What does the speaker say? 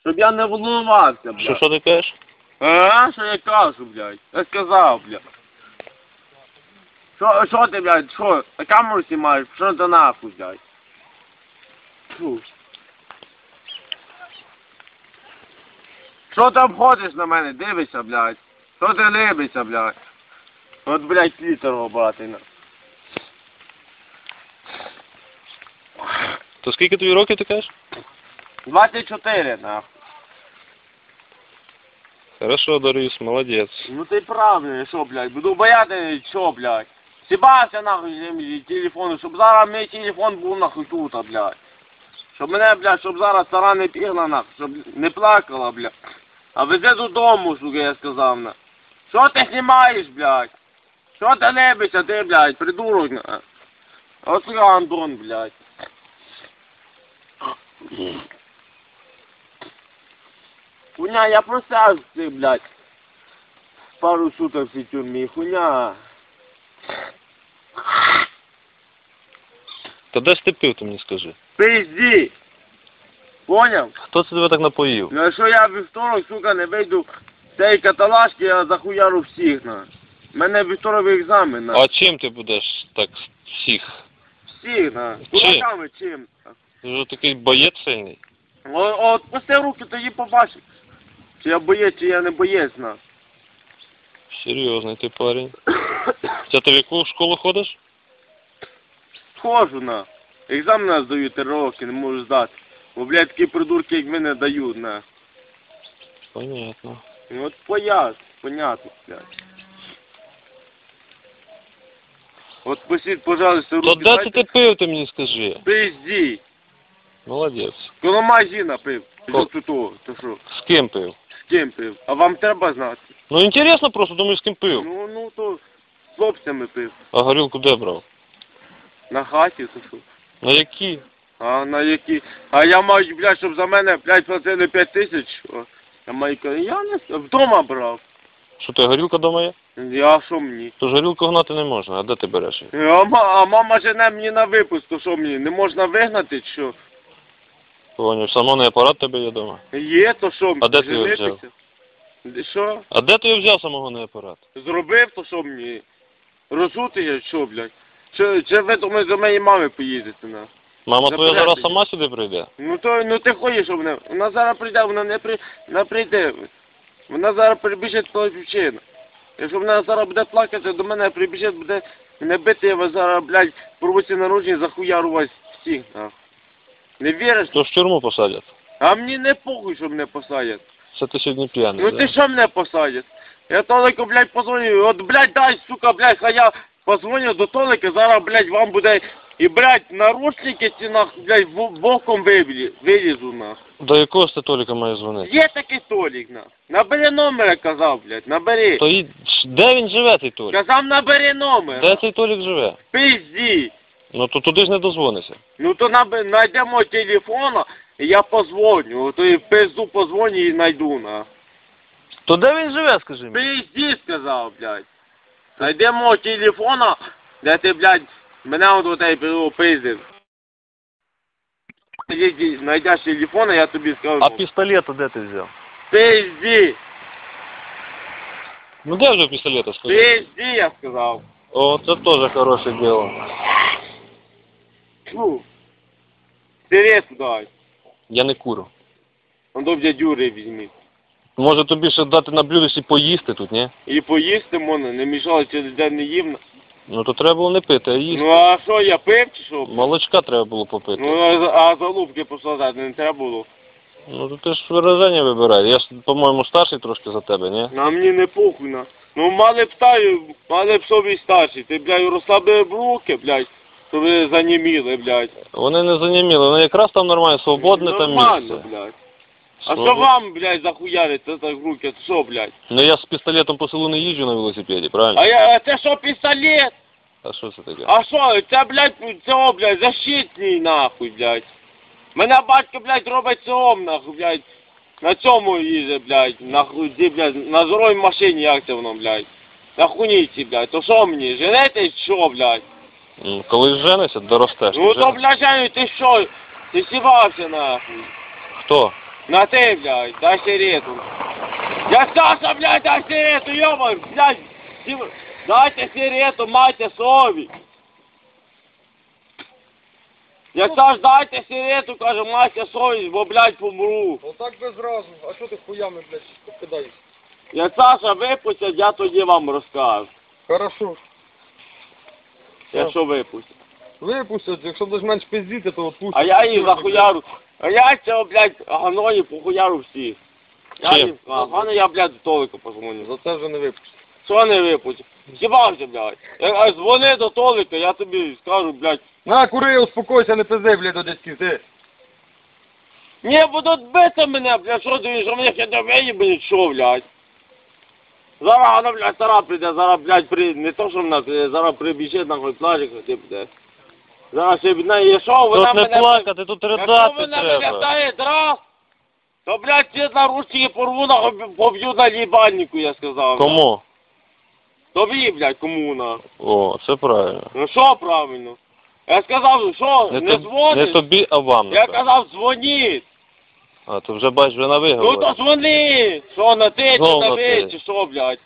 Щоб я не волнувався, Що, блядь. що ти кажеш? А, що я кажу, блядь? Я сказав, блядь. Що, що ти, блядь, що? На камеру знімаєш? Що за нахуй, блядь? Фу. Що там ходиш на мене? Дивишся, блядь. Що ти либишся, блядь? От, блядь, літер обрати на. То скільки тобі років ти кажеш? 24, нахуй. Хорошо, Дарюс, молодець. Ну ти правильно, що, блядь, буду бояти, що, блядь. Сібався нахуй землі телефону, щоб зараз мій телефон був нахуй тут, блядь. Щоб мене, блядь, щоб зараз стара не бігла нахуй, щоб не плакала, блядь. А везе додому, сука, я сказав на. Що ти знімаєш, блядь? Що ти лебишся, ти, блядь, придурок, на. От сука, Антон, блядь. Хуйня, я просяг ти, блядь. Пару суток в цій тюрмі, хуйня. Та де ж ти пив, ти мені скажи? Пизді. Поняв? Хто це тебе так напоїв? Ну якщо я вівторок, сука, не вийду з цієї каталажки, я захуяру всіх, на. У мене вівторовий екзамен, на. А чим ти будеш так всіх? Всіх, на. Кулаками чим? Ти вже такий боєць сильний. О, от пусти руки, тоді побачиш. Чи я боєць, чи я не боєць, на. Серйозний ти парень. Це ти в яку школу ходиш? Схожу, на. Екзамен здаю три роки, не можу здати. Бо, блядь, такі придурки, як мене дають, на. Понятно. Ну от пояс, понятно, блядь. От посидь, пожалуйста, руки. То де це дайте. ти пив, ти мені скажи? Пизді. Молодець. Коло магазина пив. Ко- тут, то що? З ким пив? Ким пив? А вам треба знати? Ну інтересно просто, думаю, з ким пив. Ну, ну, то з хлопцями пив. А горілку де брав? На хаті, то що? На які? А на які? А я маю, блядь, щоб за мене, блядь, платили 5 тисяч. О, Я маю, я не с- вдома брав. Що ти горілка дома є? Я що мені? То ж горілку гнати не можна, а де ти береш її? А, ма- а мама жене мені на випуск, то що мені? Не можна вигнати, чи що? Поняв, самонний апарат тебе є дома. Є, то що? А де ти його взяв? Що? А де ти його взяв самогонний апарат? Зробив, то що мені? Розути я, що, блядь? Чи, чи ви думаєте, до моєї мами поїдете, на? Мама твоя зараз сама сюди прийде? Ну то, ну ти ходиш, що вона, вона зараз прийде, вона не, при, не прийде. Вона зараз прибіжить по дівчину. Якщо вона зараз буде плакати, до мене прибіжить, буде мене бити, я вас зараз, блядь, порвуся народження, захуяру вас всіх, нахуй. Не віриш? То в тюрму посадять. А мені не похуй, що мене посадять. Це ти сьогодні п'яний. Ну да? ти що мене посадять? Я Толику, блядь, позвоню. От, блядь, дай, сука, блядь, хай я позвоню до Толика, зараз, блядь, вам буде і, блядь, наручники ці, нахуй, блядь, боком вилізу, нахуй. До якого ж ти Толіка має дзвонити? Є такий Толік, нахуй. Набери номер, я казав, блядь, набери. То і... де він живе, цей Толік? Казав, набери номер. Де цей Толік живе? Пизді. Ну то туди ж не дозвонися. Ну то наби- найдемо телефона, і я позвоню. То і в пизду позвоню і найду, нахуй. То де він живе, скажи мені? Пизді, сказав, блядь. Найдемо телефона, де ти, блядь, мене от отой пиздив. Найдеш телефона, я тобі скажу. А пістолета де ти взяв? Пизді, Ну де вже пістолета, скажи? пизді, я сказав. О, це теж хороше діло. Сирету дай. Я не курю. Он до дядюри візьміть. Може тобі ще дати на блюдесі поїсти тут, ні? І поїсти можна, не мішало через день не їм. Ну то треба було не пити, а їсти. Ну а що, я пив чи що? Молочка треба було попити. Ну а, за- а залупки посадати не треба було. Ну то ти ж вираження вибирай. Я ж, по-моєму, старший трошки за тебе, ні? На мені не похуй на. Ну мали б таю, мали б собі старші. Ти, блядь, розслабили б руки, блядь, щоб ви заніміли, блядь. Вони не заніміли, вони якраз там нормально, свободне там Нормально, місце. блядь. А Свобод- що вам, блядь, захуяриться так в руки? Це Що, блядь? Ну я з пістолетом по селу не їжджу на велосипеді, правильно? А я, а це що, пістолет? А що це таке? А що, це, блядь, цього, блядь, защитний, нахуй, блядь. Мене батько, блядь, робить цього, нахуй, блядь. На цьому їздить, блядь, нахуй, де, блядь, на здоровій машині, як це воно, блядь. На хуніці, блядь, то що мені, женетесь, що, блядь? Ну, Коли женишся, доростеш. Ну ти то, женишся. блядь, Женю, ти що? Ти сівався, нахуй. Хто? На ты, блядь, дай сигарету. Я Саша, блядь, дай сигарету, ёбай, блядь. Ти- Дайте сигарету, майте совість. Я Саш, дайте сигарету, каже, майте совість, бо, блядь, помру. Отак без разу. А що ти хуями, блядь, кидаєш? Я Саша випустять, я тоді вам розкажу. Хорошо. Якщо випустять. Випустять, якщо будеш менш пиздіти, то отпустять. А я їх захуяру. А я цього, блядь, ганові похуяру всіх. Я Чим? їм, а гано я, блядь, до Толика позвоню. За це вже не випустять. Що не випустять? Хібався, блядь. Я, а, дзвони до Толика, я тобі скажу, блядь. На, кури, успокойся, не пизди, блядь, до дядьки, ти. Не будуть бити мене, блядь, що ти, що мене хіба виїбали, що, блядь. Зараз вона, блядь, стара прийде, зараз, блядь, при... не то, що вона прийде, зараз прибіжить, нахуй плаче, ти, блядь. Зараз ще, блядь, і що, вона Тут не мене... плакати, тут Якщо ридати мене треба. виглядає раз, то, блядь, ці наручники порву, нахуй, поб'ю на лібальнику, я сказав. Кому? Тобі, блядь, кому, нахуй. О, це правильно. Ну що правильно? Я сказав, що, не, Не, дзвониш? не тобі, а вам. Я напевно. казав, дзвоніть. А, то вже бач, вже на Ну то дзвони. Що, на ти, чи на на ви, чи що, блядь?